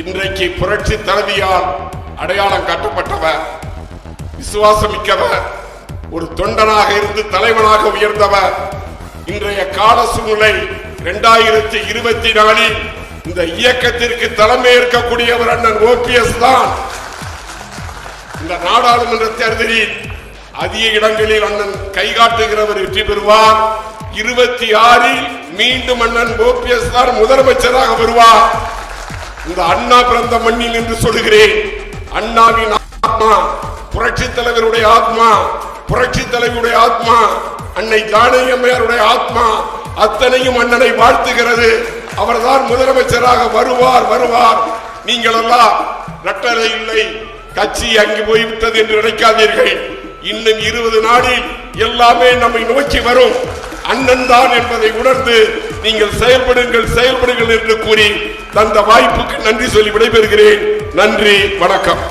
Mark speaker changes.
Speaker 1: இன்றைக்கு புரட்சி தலைவியால் அடையாளம் காட்டப்பட்டவர் விசுவாசமிக்கவர் ஒரு தொண்டனாக இருந்து தலைவனாக உயர்ந்தவர் இன்றைய கால சூழ்நிலை இரண்டாயிரத்தி இருபத்தி நாலில் இந்த இயக்கத்திற்கு தலைமை ஏற்கக்கூடியவர் அண்ணன் ஓபிஎஸ் தான். இந்த நாடாளுமன்ற தேர்தலில் அதிக இடங்களில் அண்ணன் கைகாட்டுகிறவர் வெற்றி பெறுவார். இருபத்தி ஆறில் மீண்டும் அண்ணன் ஓபிஎஸ் தான் முதலமைச்சராக வருவார். இந்த அண்ணா பிறந்த மண்ணில் என்று சொல்லுகிறேன். அண்ணாவின் ஆத்மா புரட்சி தலைவருடைய ஆத்மா புரட்சி தலைவருடைய ஆத்மா அன்னை ஜானகி அம்மையாருடைய ஆத்மா அத்தனையும் அண்ணனை வாழ்த்துகிறது. அவர்தான் முதலமைச்சராக வருவார் வருவார். நீங்கள் எல்லாம் ரெட்டலை இல்லை கட்சி அங்கு போய்விட்டது என்று நினைக்காதீர்கள். இன்னும் இருபது நாளில் எல்லாமே நம்மை நோக்கி வரும். அண்ணன் தான் என்பதை உணர்ந்து நீங்கள் செயல்படுங்கள் செயல்படுங்கள் என்று கூறி தந்த வாய்ப்புக்கு நன்றி சொல்லி விடைபெறுகிறேன். நன்றி வணக்கம்.